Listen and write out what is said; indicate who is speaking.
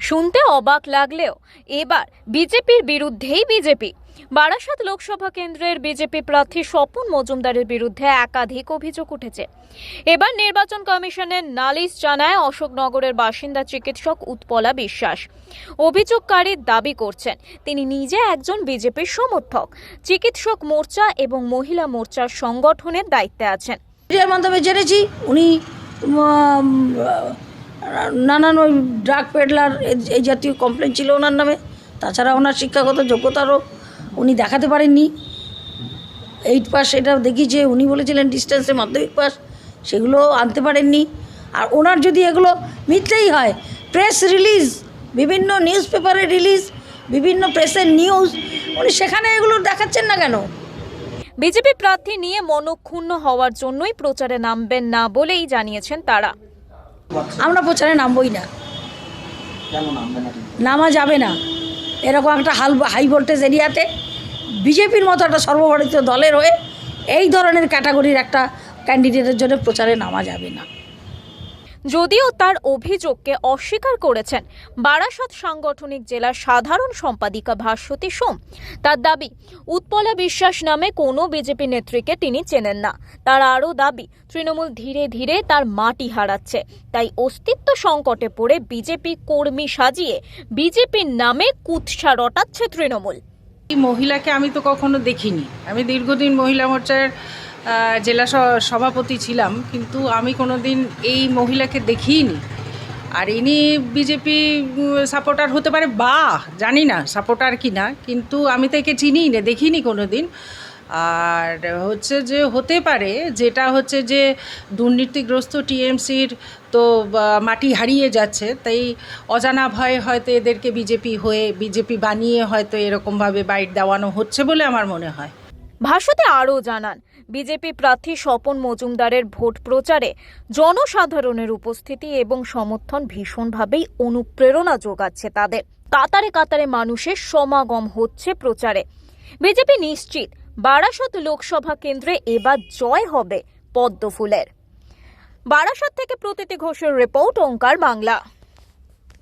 Speaker 1: শুনতে অবাক লাগলেও এবার বিজেপির বিরুদ্ধেই বিজেপি। বারাসাত লোকসভা কেন্দ্রের বিজেপি প্রার্থী স্বপন মজুমদারের বিরুদ্ধে একাধিক অভিযোগ উঠেছে। এবার নির্বাচন কমিশনের নালিশ জানায় অশোকনগরের বাসিন্দা চিকিৎসক উৎপলা বিশ্বাস। অভিযোগকারী দাবি করছেন, তিনি নিজে একজন বিজেপির সমর্থক। চিকিৎসক মোর্চা এবং মহিলা মোর্চার সংগঠনের দায়িত্বে আছেন।
Speaker 2: মাধ্যমে জেনেছি, উনি নানান ওই ড্রাগ পেডলার এই জাতীয় কমপ্লেন ছিল ওনার নামে। তাছাড়া ওনার শিক্ষাগত যোগ্যতারও উনি দেখাতে পারেননি। এইট পাস এটা দেখিয়েছে, উনি বলেছিলেন ডিস্টেন্সে মাধ্যমিক পাস সেগুলো আনতে পারেননি। আর ওনার যদি এগুলো মিথ্যেই হয় প্রেস রিলিজ বিভিন্ন নিউজ পেপারে রিলিজ বিভিন্ন প্রেসের নিউজ উনি সেখানে এগুলো দেখাচ্ছেন না কেন?
Speaker 1: বিজেপি প্রার্থী নিয়ে মনক্ষুণ্ণ হওয়ার জন্যই প্রচারে নামবেন না বলেই জানিয়েছেন তারা।
Speaker 2: আমরা প্রচারে নামবই না। নামা যাবে না। এরকম একটা হাল হাই ভোল্টেজ এরিয়াতে বিজেপির মতো একটা সর্বভারতীয় দলের হয়ে এই ধরনের ক্যাটাগরির একটা ক্যান্ডিডেটের জন্য প্রচারে নামা যাবে না।
Speaker 1: যদিও তার অভিযোগকে অস্বীকার করেছেন বারাসত সাংগঠনিক জেলার সাধারণ সম্পাদিকা ভাস্বতী সোম। তার দাবি, উৎপলা বিশ্বাস নামে কোনো বিজেপি নেত্রীকে তিনি চেনেন না। তার আরও দাবি, তৃণমূল ধীরে ধীরে তার মাটি হারাচ্ছে। তাই অস্তিত্ব সংকটে পড়ে বিজেপি কর্মী সাজিয়ে বিজেপির নামে কুৎসা রটাচ্ছে তৃণমূল।
Speaker 3: এই মহিলাকে আমি তো কখনো দেখিনি। আমি দীর্ঘদিন মহিলা মোর্চার জেলা সভাপতি ছিলাম, কিন্তু আমি কোনো দিন এই মহিলাকে দেখিনি। আর ইনি বিজেপি সাপোর্টার হতে পারে বা, জানি না সাপোর্টার কি না, কিন্তু আমি তো একে চিনি না, দেখিনি কোনো দিন আর হচ্ছে যে হতে পারে, যেটা হচ্ছে যে দুর্নীতিগ্রস্ত টিএমসির তো মাটি হারিয়ে যাচ্ছে, তাই অজানা ভয়ে হয়তো এদেরকে বিজেপি হয়ে, বিজেপি বানিয়ে হয়তো এরকমভাবে বাইট দেওয়ানো হচ্ছে বলে আমার মনে হয়।
Speaker 1: ভাষণে আরও জানান, বিজেপি প্রার্থী স্বপন মজুমদারের ভোট প্রচারে জনসাধারণের উপস্থিতি এবং সমর্থন ভীষণভাবেই অনুপ্রেরণা যোগাচ্ছে তাদের। কাতারে কাতারে মানুষের সমাগম হচ্ছে প্রচারে। বিজেপি নিশ্চিত, বারাসত লোকসভা কেন্দ্রে এবার জয় হবে পদ্মফুলের বারাসত থেকে প্রতীতি ঘোষের রিপোর্ট, ওঙ্কার বাংলা।